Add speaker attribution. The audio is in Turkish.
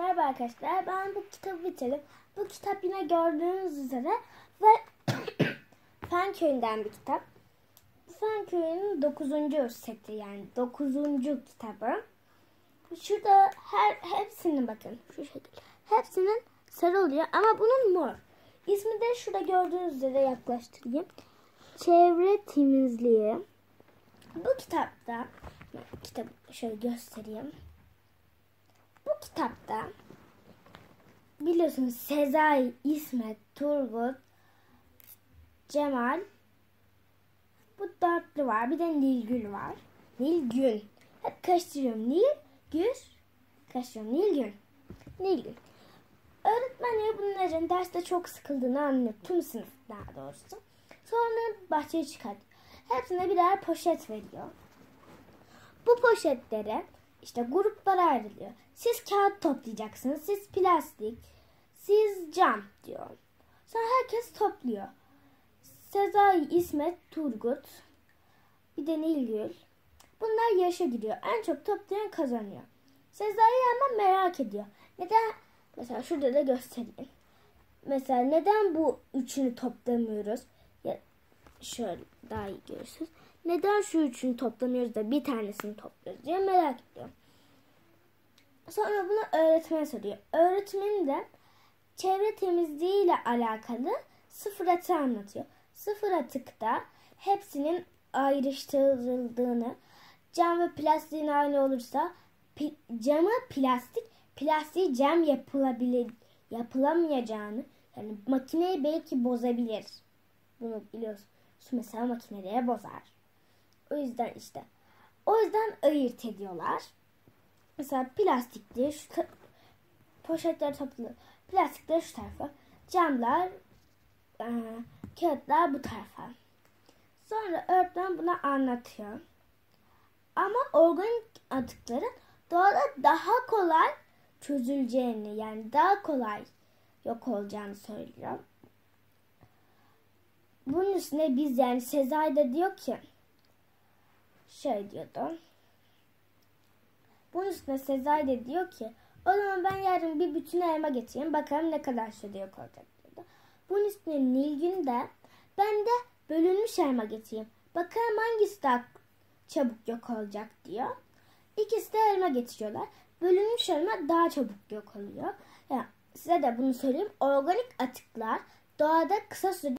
Speaker 1: Merhaba arkadaşlar. Ben bu kitabı bitirdim. Bu kitap yine gördüğünüz üzere ve Fen Köyü'nden bir kitap. Fen Köyü'nün 9. seti yani 9. kitabı. Şurada her hepsinin bakın şu şekilde. Hepsinin sarı oluyor ama bunun mor. İsmi de şurada gördüğünüz üzere yaklaştırayım. Çevre temizliği. Bu kitapta kitabı şöyle göstereyim. Kitapta biliyorsunuz Sezai, İsmet, Turgut, Cemal bu dörtlü var. Bir de Nilgün var. Nilgün. Hep karıştırıyorum. Nil, Gül, karıştırıyorum. Nilgün. Nilgün. Öğretmen bunların derste çok sıkıldığını anlıyor. Tüm sınıf daha doğrusu. Sonra bahçeye çıkartıyor. Hepsine birer poşet veriyor. Bu poşetlere işte gruplara ayrılıyor. Siz kağıt toplayacaksınız, siz plastik, siz cam diyor. Sonra herkes topluyor. Sezai, İsmet, Turgut, bir de Nilgül. Bunlar yarışa giriyor. En çok toplayan kazanıyor. Sezai ama merak ediyor. Neden? Mesela şurada da göstereyim. Mesela neden bu üçünü toplamıyoruz? Ya şöyle daha iyi görürsünüz. Neden şu üçünü toplamıyoruz da bir tanesini topluyoruz diye merak ediyor. Sonra bunu öğretmen soruyor. Öğretmen de çevre temizliği ile alakalı sıfır atığı anlatıyor. Sıfır atıkta hepsinin ayrıştırıldığını, cam ve plastiğin aynı olursa pi, camı plastik, plastiği cam yapılabilir, yapılamayacağını, yani makineyi belki bozabilir. Bunu biliyorsun. Su mesela makineleri bozar. O yüzden işte. O yüzden ayırt ediyorlar. Mesela plastikli şu ta- poşetler toplu. Plastikler şu tarafa. Camlar e, kağıtlar bu tarafa. Sonra öğretmen buna anlatıyor. Ama organik atıkların doğada daha kolay çözüleceğini yani daha kolay yok olacağını söylüyor. Bunun üstüne biz yani Sezai de diyor ki şey diyordu. Bunun üstüne Sezai de diyor ki o zaman ben yarın bir bütün elma getireyim bakalım ne kadar sürede yok olacak diyordu. Bunun üstüne Nilgün de ben de bölünmüş elma getireyim. Bakalım hangisi daha çabuk yok olacak diyor. İkisi de elma getiriyorlar. Bölünmüş elma daha çabuk yok oluyor. Yani size de bunu söyleyeyim. Organik atıklar doğada kısa sürede